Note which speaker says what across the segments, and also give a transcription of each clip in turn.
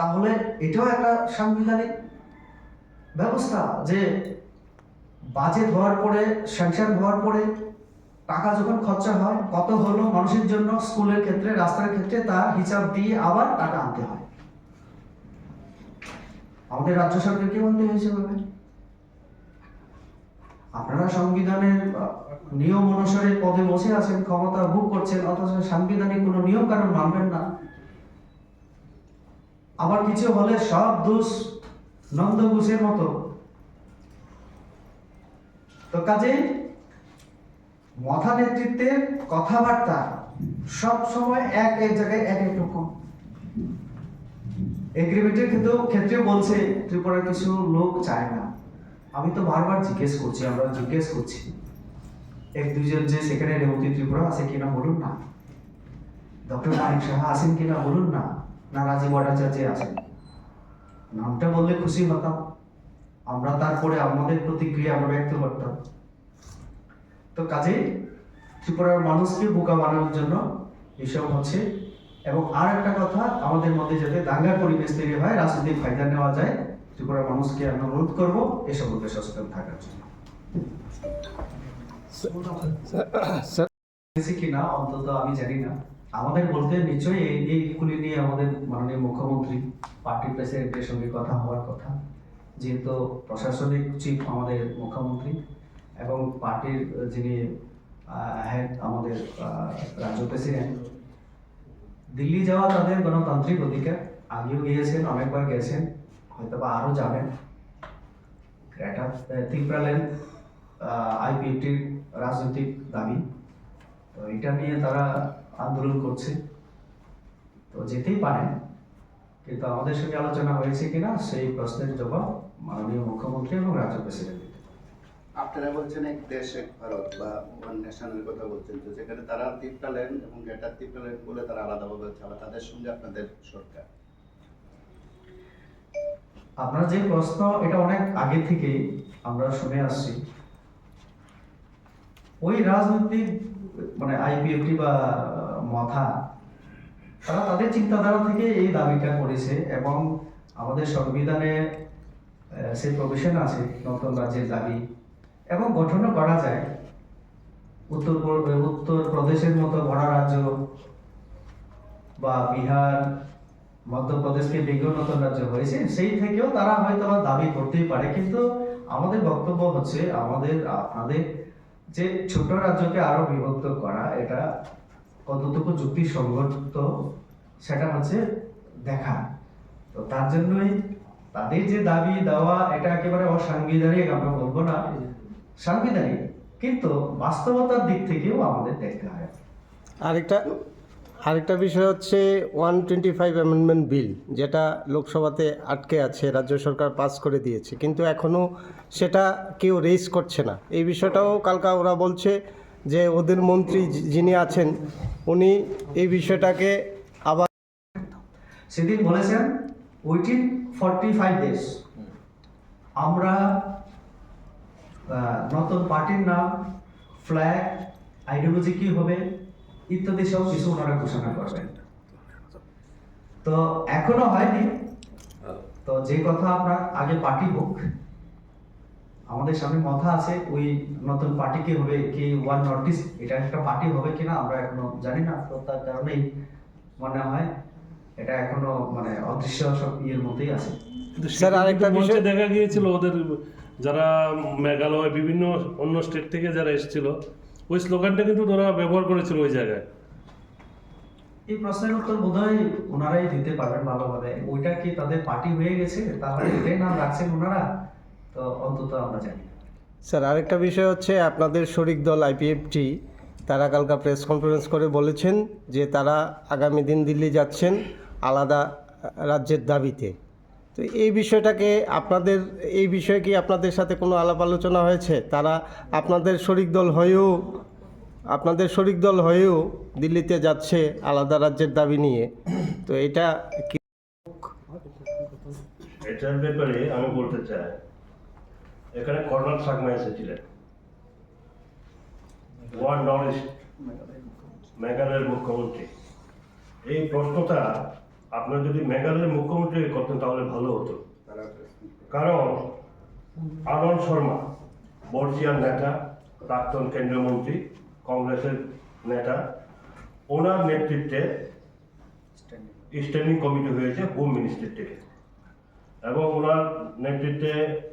Speaker 1: তাহলে এটাও একটা সাংবিধানিক ব্যবস্থা যে বাজেট হওয়ার পরে স্যাংশন হওয়ার পরে টাকা যখন খরচা হয়, কত হলো মানুষের জন্য স্কুলের ক্ষেত্রে, রাস্তার ক্ষেত্রে তার হিসাব দিয়ে আবার টাকা আনতে হয়। আমাদের রাজ্য সরকারকে বলতে হয়েছে ভাবে? আপনারা সংবিধানের নিয়ম অনুসারে পদে বসে আছেন, ক্ষমতা ভোগ করছেন, অথচ সাংবিধানিক কোনো নিয়ম কানুন মানবেন না। আবার কিছু হলে সব দোষ নন্দ ঘোষের মতো। তো কাজে মথা নেতৃত্বের কথাবার্তা সব সময় এক এক জায়গায় এক এক রকম। এগ্রিমেন্টের ক্ষেত্রেও ক্ষেত্রে বলছে, ত্রিপুরার কিছু লোক চায় না। আমি তো বারবার জিজ্ঞেস করছি, আমরা জিজ্ঞেস করছি। এক দুজন যে সেখানে রেবতী ত্রিপুরা আছে কিনা বলুন না। ডক্টর মানিক সাহা আছেন কিনা বলুন না। না রাজীব ভট্টাচার্য আছেন নামটা বললে খুশি হতাম। আমরা তারপরে আমাদের প্রতিক্রিয়া আমরা ব্যক্ত করতাম। তো কাজে ত্রিপুরার মানুষকে বোকা বানানোর জন্য এসব হচ্ছে। এবং আর একটা কথা আমাদের মধ্যে যাতে দাঙ্গার পরিবেশ তৈরি হয় রাজনৈতিক ফায়দা নেওয়া যায় ত্রিপুরার মানুষকে আমি অনুরোধ করব এসব উপরে সচেতন থাকার জন্য। কিনা অন্তত আমি জানি না। আমাদের বলতে নিশ্চয়ই এই এইগুলি নিয়ে আমাদের মাননীয় মুখ্যমন্ত্রী পার্টি প্রেসিডেন্টের সঙ্গে কথা হওয়ার কথা। যেহেতু প্রশাসনিক চিফ আমাদের মুখ্যমন্ত্রী এবং পার্টির যিনি হেড আমাদের রাজ্য প্রেসিডেন্ট দিল্লি যাওয়া তাদের গণতান্ত্রিক অধিকার। আগেও গিয়েছেন, অনেকবার গেছেন হয়তো বা আরও যাবেন। গ্রেটার ত্রিপুরাল্যান্ড আইপিএফটির রাজনৈতিক দাবি। তো এটা নিয়ে তারা আন্দোলন করছে। তো যেতেই পারেন কিন্তু আমাদের সঙ্গে আলোচনা হয়েছে কিনা সেই প্রশ্নের জবাব মাননীয় মুখ্যমন্ত্রী এবং রাজ্য প্রেসিডেন্ট
Speaker 2: আপনারা বলছেন এক দেশ এক ভারত বা ওয়ান নেশনের কথা বলছেন তো যেখানে তারা টিপটালেন এবং গ্রেটার টিপটালেন বলে তারা আলাদাভাবে চালা তাদের সঙ্গে আপনাদের সরকার?
Speaker 1: আপনার যে প্রশ্ন এটা অনেক আগে থেকে আমরা শুনে আসছি। ওই রাজনৈতিক মানে আইপিএফটি বা মথা, তারা তাদের চিন্তাধারা থেকে এই দাবিটা করেছে এবং আমাদের সংবিধানে সেই প্রভিশন আছে নতুন রাজ্যের দাবি। এবং গঠনও করা যায়। উত্তর উত্তর প্রদেশের মতো বড় রাজ্য বা বিহার, মধ্যপ্রদেশকে বিজ্ঞ নতুন রাজ্য হয়েছে, সেই থেকেও তারা হয়তো দাবি করতেই পারে। কিন্তু আমাদের বক্তব্য হচ্ছে, আমাদের, আপনাদের যে ছোট রাজ্যকে আরও বিভক্ত করা, এটা কতটুকু যুক্তি সংঘটিত সেটা হচ্ছে দেখা। তো তার জন্যই তাদের যে দাবি দেওয়া, এটা একেবারে অসাংবিধানিক, আমরা বলব না। সাংবিধানিক। কিন্তু বাস্তবতার দিক থেকেও আমাদের দেখতে হয়।
Speaker 3: আরেকটা আরেকটা বিষয় হচ্ছে one twenty five amendment bill যেটা লোকসভাতে আটকে আছে, রাজ্য সরকার পাস করে দিয়েছে, কিন্তু এখনও সেটা কেউ রেজ করছে না। এই বিষয়টাও কালকা ওরা বলছে যে ওদের মন্ত্রী যিনি আছেন, উনি এই বিষয়টাকে আবার
Speaker 1: সেদিন বলেছেন উইটিন ফর্টি ফাইভ ডেজ আমরা নতুন পার্টির নাম ফ্ল্যাগ আইডিওলজি কি হবে ইত্যাদি সব কিছু ওনারা ঘোষণা করবেন। তো এখনও হয়নি। তো যে কথা আমরা আগে পার্টি হোক আমাদের সামনে কথা আছে ওই নতুন পার্টি কি হবে কি ওয়ান নোটিস এটা একটা পার্টি হবে কিনা আমরা এখনও জানি না। তো তার কারণেই মনে হয় এটা এখনও মানে অদৃশ্য সব ইয়ের মধ্যেই আছে।
Speaker 4: কিন্তু
Speaker 3: স্যার, আরেকটা বিষয়-
Speaker 4: দেখা গিয়েছিল ওদের যারা মেঘালয় বিভিন্ন অন্য স্টেট থেকে যারা এসেছিল ওই স্লোগানটা কিন্তু ওরা ব্যবহার করেছিল ওই জায়গায়।
Speaker 1: এই প্রশ্নের উত্তর বোধহয় ওনারাই দিতে পারবেন ভালোভাবে। ওইটা কি তাদের পার্টি হয়ে গেছে? তাহলে এটাই নাম রাখছেন ওনারা? তো অন্তত আমরা জানি।
Speaker 3: স্যার আরেকটা বিষয় হচ্ছে আপনাদের শরিক দল আইপিএফটি তারা কালকা প্রেস কনফারেন্স করে বলেছেন যে তারা আগামী দিন দিল্লি যাচ্ছেন আলাদা রাজ্যের দাবিতে। তো এই বিষয়টাকে আপনাদের, এই বিষয়ে কি আপনাদের সাথে কোনো আলাপ আলোচনা হয়েছে? তারা আপনাদের শরিক দল হয়েও, আপনাদের শরিক দল হয়েও দিল্লিতে যাচ্ছে আলাদা রাজ্যের দাবি নিয়ে। তো এটা কি?
Speaker 5: এটার ব্যাপারে আমি বলতে চাই, এখানে কর্নাল সাকমা এসেছিলেন। মেঘালয়ের মুখ্যমন্ত্রী। এই প্রশ্নটা আপনার যদি মেঘালয়ের মুখ্যমন্ত্রী করতেন, তাহলে ভালো হতো। কারণ আনন্দ শর্মা, বর্জিয়ার নেতা, প্রাক্তন কেন্দ্রীয় মন্ত্রী, কংগ্রেসের নেতা, ওনার নেতৃত্বে স্ট্যান্ডিং কমিটি হয়েছে হোম মিনিস্ট্রি থেকে। এবং ওনার নেতৃত্বে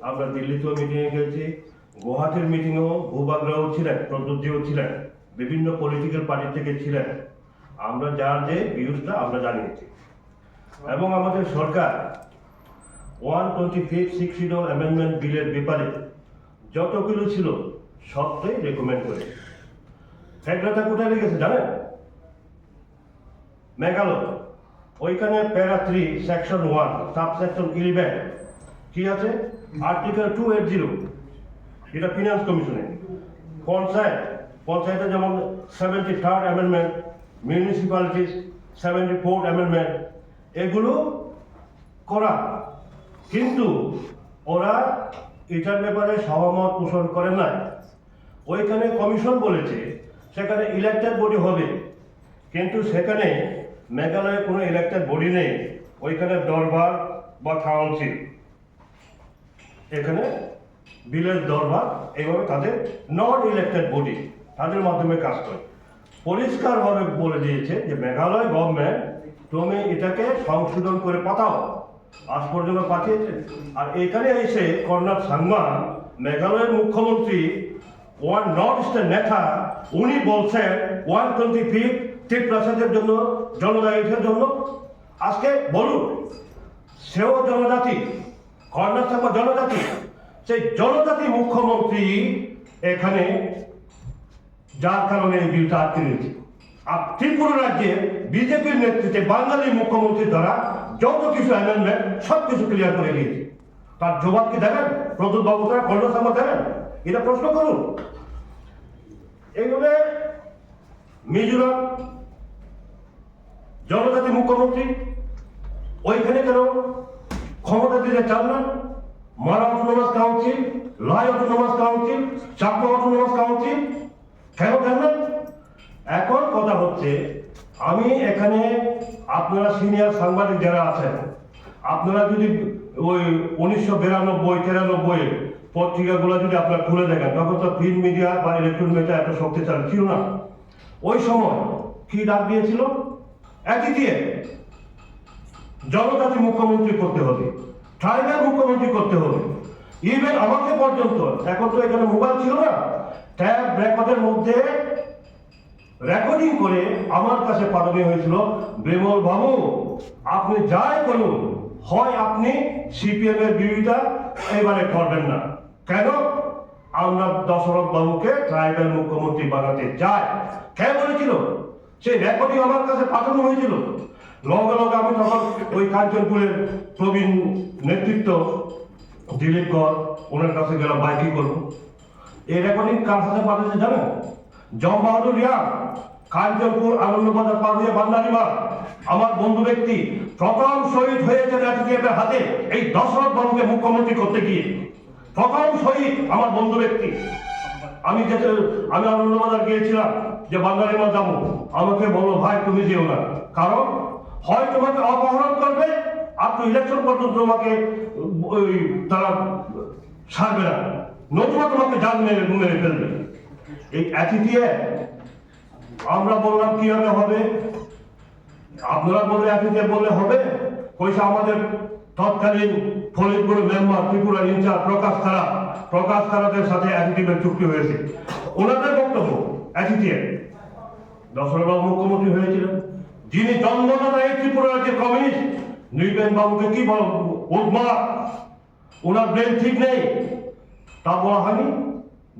Speaker 5: আমরা দিল্লিতেও মিটিংয়ে গেছি, গুয়াহাটির মিটিংয়েও ভূবাগরাও ছিলেন প্রদ্যুৎজিও ছিলেন, বিভিন্ন পলিটিক্যাল পার্টি থেকে ছিলেন। আমরা যার যে ভিউজটা আমরা জানিয়েছি। এবং আমাদের সরকার one twenty five, six zero amendment বিলের ব্যাপারে যতগুলো ছিল সবটাই রেকমেন্ড করে ফ্যাক্টরটা কোথায় লেগেছে জানেন? মেঘালয়। ওইখানে para three section one sub section eleven কি আছে? আর্টিকেল টু এইট জিরো এটা ফিনান্স কমিশনে পঞ্চায়েত, পঞ্চায়েতে যেমন seventy third amendment municipalities seventy fourth amendment এগুলো করা। কিন্তু ওরা এটার ব্যাপারে সহমত পোষণ করে নাই। ওইখানে কমিশন বলেছে, সেখানে ইলেকটেড বডি হবে। কিন্তু সেখানে মেঘালয়ে কোনো ইলেকটেড বডি নেই। ওইখানে দরবার বা কাউন্সিল এখানে বিলের দরবার, এইভাবে তাদের নন ইলেকটেড বডি তাদের মাধ্যমে কাজ করে। পরিষ্কারভাবে বলে দিয়েছে যে, মেঘালয় গভর্নমেন্ট তুমি এটাকে সংশোধন করে পাঠাও। আজ পর্যন্ত পাঠিয়েছে। আর এখানে এসে কর্ণাট সাংমা মেঘালয়ের মুখ্যমন্ত্রী, ওয়ান নর্থ ইস্টের নেতা, উনি বলছেন ওয়ান টোয়েন্টি ফিফ প্রাসাদের জন্য, জনজাতির জন্য। আজকে বলুন, সেও জনজাতি, কর্ণাট সাংমা জনজাতি, সেই জনজাতি মুখ্যমন্ত্রী এখানে যার কারণে এই বিলটা আটকে রয়েছে। আর ত্রিপুরা রাজ্যে বিজেপির নেতৃত্বে বাঙালি মুখ্যমন্ত্রী দ্বারা যত কিছু অ্যামেন্ডমেন্ট সব কিছু ক্লিয়ার করে দিয়েছে। তার জবাব কি দেবেন? প্রদ্যুৎ বাবু তারা কর্ণসামা দেবেন? এটা প্রশ্ন করুন। এইভাবে মিজোরাম জনজাতি মুখ্যমন্ত্রী, ওইখানে কেন ক্ষমতা দিতে চান না? Mara autonomous council, Lai autonomous council Chakma autonomous council, কেন দেন না? এখন কথা হচ্ছে আমি এখানে আপনারা সিনিয়র সাংবাদিক যারা আছেন, আপনারা যদি ওই উনিশশো বিরানব্বই, তিরানব্বই পত্রিকাগুলো যদি আপনারা খুলে দেখেন, তখন তো প্রিন্ট মিডিয়া বা ইলেকট্রনিক মিডিয়া এত শক্তিশালী ছিল না। ওই সময় কি ডাক দিয়েছিল? একই দিয়ে জনজাতি মুখ্যমন্ত্রী করতে হবে ট্রাইবাল মুখ্যমন্ত্রী করতে হবে। ইভেন আমাকে পর্যন্ত, এখন তো এখানে মোবাইল ছিল না ট্যাব রেকর্ডের মধ্যে রেকর্ডিং করে আমার কাছে পাঠানো হয়েছিল, বিমল বাবু, আপনি যাই করুন, হয় আপনি সিপিএম এর বিরোধিতা এবারে করবেন না। কেন? আমরা দশরথ বাবুকে ট্রাইবাল মুখ্যমন্ত্রী বানাতে চাই কে বলেছিল? সেই রেকর্ডিং আমার কাছে পাঠানো হয়েছিল। লগে লগে আমি তখন ওই কাঞ্চনপুরের প্রবীণ নেতৃত্ব দিলীপ কর, ওনার কাছে গেলাম, ভাই, কি করব? এই রেকর্ডিং কার সাথে পাঠিয়েছে জানেন? জম বাহাদুর রিয়া কাঞ্চনপুর আনন্দবাজার পার হয়ে বান্দারিবার আমার বন্ধু ব্যক্তি প্রথম শহীদ হয়েছে রাজকীয়ের হাতে এই দশরথ বাবুকে মুখ্যমন্ত্রী করতে গিয়ে। প্রথম শহীদ আমার বন্ধু ব্যক্তি। আমি যেতে আমি আনন্দবাজার গিয়েছিলাম যে বাঙালিমা যাব। আমাকে বলো ভাই, তুমি যেও না। কারণ হয় তোমাকে অপহরণ করবে, আর তো ইলেকশন পর্যন্ত তোমাকে, ওই, তারা ছাড়বে না। নতুবা তোমাকে জান মেরে মেরে ফেলবে। এই একই দিয়ে আমরা বললাম কীভাবে হবে? আপনারা বললে একই দিয়ে বললে হবে? পয়সা আমাদের তৎকালীন ফরিদপুর মেম্বার ত্রিপুরা ইনচার্জ প্রকাশ খারা প্রকাশ খারাদের সাথে অ্যাটিটিভের চুক্তি হয়েছে। ওনাদের বক্তব্য অ্যাটিটিভ দশরথবাবু মুখ্যমন্ত্রী হয়েছিলেন। যিনি জন্মদাতা এই ত্রিপুরা রাজ্যের কমিউনিস্ট, নৃপেন বাবুকে কি বল উদ্মা ওনার ব্রেন ঠিক নেই। তা বলা হয়নি।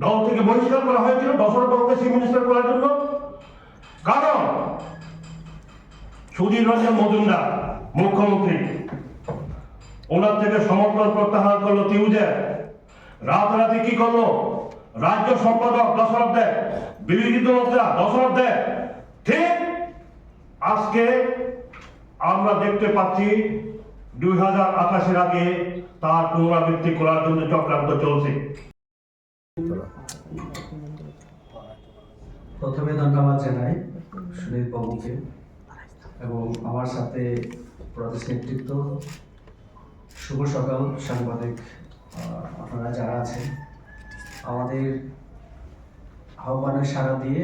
Speaker 5: দল থেকে বহিষ্কার করা হয়েছিল দশরথ বাবুকে চিফ মিনিস্টার করার জন্য। কারণ, সুধীর রঞ্জন মজুমদার, মুখ্যমন্ত্রী, ওনার থেকে সমর্থন প্রত্যাহার করল তিউজে রাতারাতি কি করল? রাজ্য সম্পাদক দশরথ দেব বিরোধী দলটা দশরথ দেব ঠিক আজকে আমরা দেখতে পাচ্ছি, দুই হাজার আঠাশের আগে তার পুনরাবৃত্তি করার জন্য চক্রান্ত চলছে।
Speaker 1: প্রথমে ধন্যবাদ জানাই সুনীল বাবুকে এবং আমার সাথে প্রদেশ নেতৃত্ব, শুভ সকাল সাংবাদিক আপনারা যারা আছেন। আমাদের আহ্বানের সাড়া দিয়ে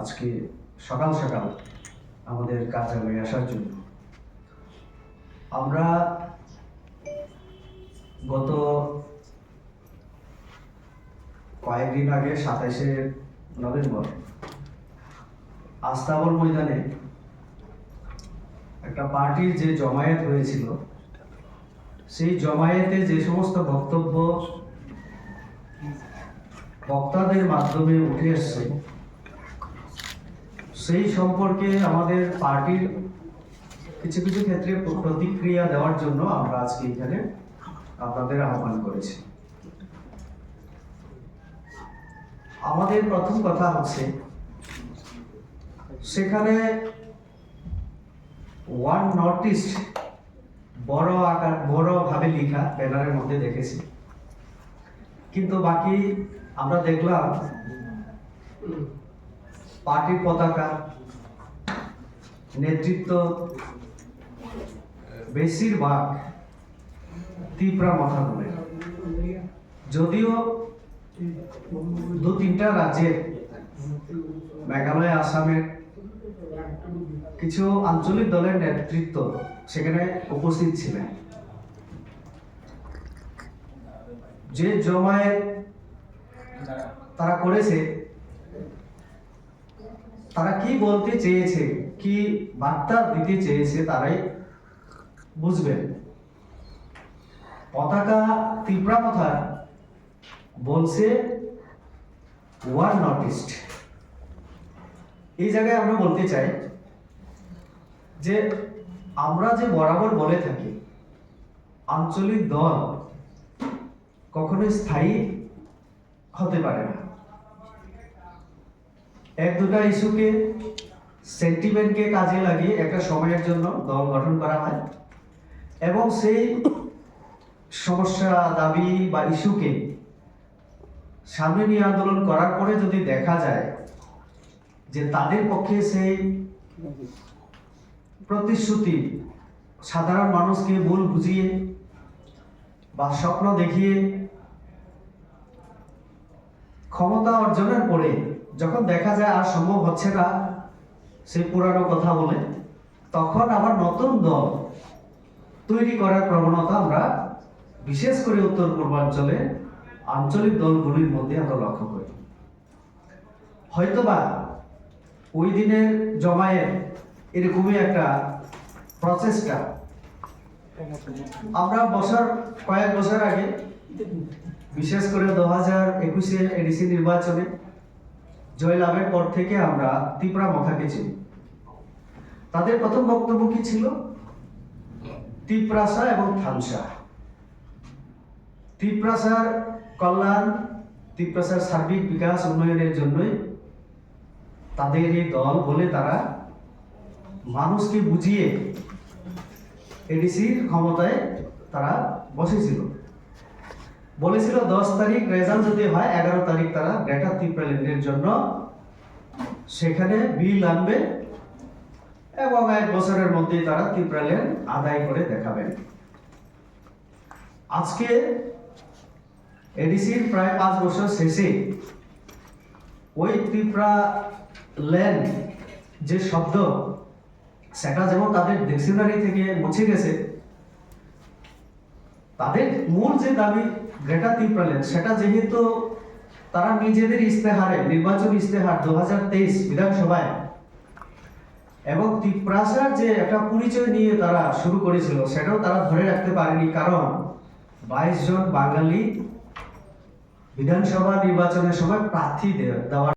Speaker 1: আজকে সকাল সকাল আমাদের কার্যালয়ে আসার জন্য। আমরা গত কয়েকদিন আগে সাতাইশে নভেম্বর আস্তাবল ময়দানে একটা পার্টির যে জমায়েত হয়েছিল, সেই জমায়েতে যে সমস্ত বক্তব্য বক্তাদের মাধ্যমে উঠে এসছে, সেই সম্পর্কে আমাদের পার্টির কিছু কিছু ক্ষেত্রে প্রতিক্রিয়া দেওয়ার জন্য আমরা আজকে এখানে আপনাদের আহ্বান করেছি। আমাদের প্রথম কথা হচ্ছে, সেখানে ওয়ান নর্থ ইস্ট বড় আকার, বড় ভাবে লেখা ব্যানারের মধ্যে দেখেছি। কিন্তু বাকি আমরা দেখলাম পার্টির পতাকা, নেতৃত্ব, বেশিরভাগ তীব্রা মাথা যদিও দু তিনটা রাজ্যের মেঘালয়, আসামের কিছু আঞ্চলিক দলের নেতৃত্ব সেখানে উপস্থিত ছিলেন। যে জমায়েত তারা করেছে, তারা কি বলতে চেয়েছে, কি বার্তা দিতে চেয়েছে তারাই বুঝবেন। পতাকা, তীব্রা কথা বলছে ওয়ার নর্থ ইস্ট এই জায়গায় আমরা বলতে চাই যে, আমরা যে বরাবর বলে থাকি, আঞ্চলিক দল কখনোই স্থায়ী হতে পারে না। এক দুটা ইস্যুকে, সেন্টিমেন্টকে কাজে লাগিয়ে একটা সময়ের জন্য দল গঠন করা হয় এবং সেই সমস্যা, দাবি বা ইস্যুকে নিয়ে আন্দোলন করার পরে যদি দেখা যায় যে তাদের পক্ষে সেই প্রতিশ্রুতি সাধারণ মানুষকে ভুল বুঝিয়ে বা স্বপ্ন দেখিয়ে ক্ষমতা অর্জনের পরে যখন দেখা যায় আর সম্ভব হচ্ছে না সেই পুরানো কথা বলে, তখন আবার নতুন দল তৈরি করার প্রবণতা আমরা বিশেষ করে উত্তর পূর্বাঞ্চলে আঞ্চলিক দলগুলির মধ্যে আমরা লক্ষ্য করি। হয়তোবা ওই দিনের জমায়েত এরকমই একটা প্রচেষ্টা। আমরা বছর, কয়েক বছর আগে, বিশেষ করে দু হাজার একুশে এডিসি নির্বাচনে জয়লাভের পর থেকে আমরা ত্রিপুরা মথাকে চিনি। তাদের প্রথম বক্তব্য কি ছিল? তিপ্রাসা এবং থানসা। তিপ্রাসার কল্যাণ তিপ্রাসার সার্বিক বিকাশ উন্নয়নের জন্যই তাদের এই দল বলে তারা মানুষকে বুঝিয়ে এডিসির ক্ষমতায় তারা বসেছিল। বলেছিল, দশ তারিখ রেজাল্ট যদি হয়, এগারো তারিখ তারা গ্রেটার ত্রিপুরাল্যান্ডের জন্য সেখানে বিল আনবে এবং এক বছরের মধ্যেই তারা ত্রিপুরাল্যান্ড আদায় করে দেখাবেন। আজকে এডিসির প্রায় পাঁচ বছর শেষে ওই ত্রিপুরা ল্যান্ড যে শব্দ সেটা যেমন তাদের ডিকশনারি থেকে মুছে গেছে, তাদের মূল যে দাবি গ্রেটার ত্রিপুরাল্যান্ড সেটা যেহেতু তারা নিজেদের ইস্তেহারে নির্বাচন ইস্তেহার দু হাজার তেইশ বিধানসভায় এবং ত্রিপ্রাসার যে একটা পরিচয় নিয়ে তারা শুরু করেছিল, সেটাও তারা ধরে রাখতে পারেনি, কারণ বাইশ জন বাঙালি বিধানসভা নির্বাচনের সময় প্রার্থী দেওয়া দেওয়ার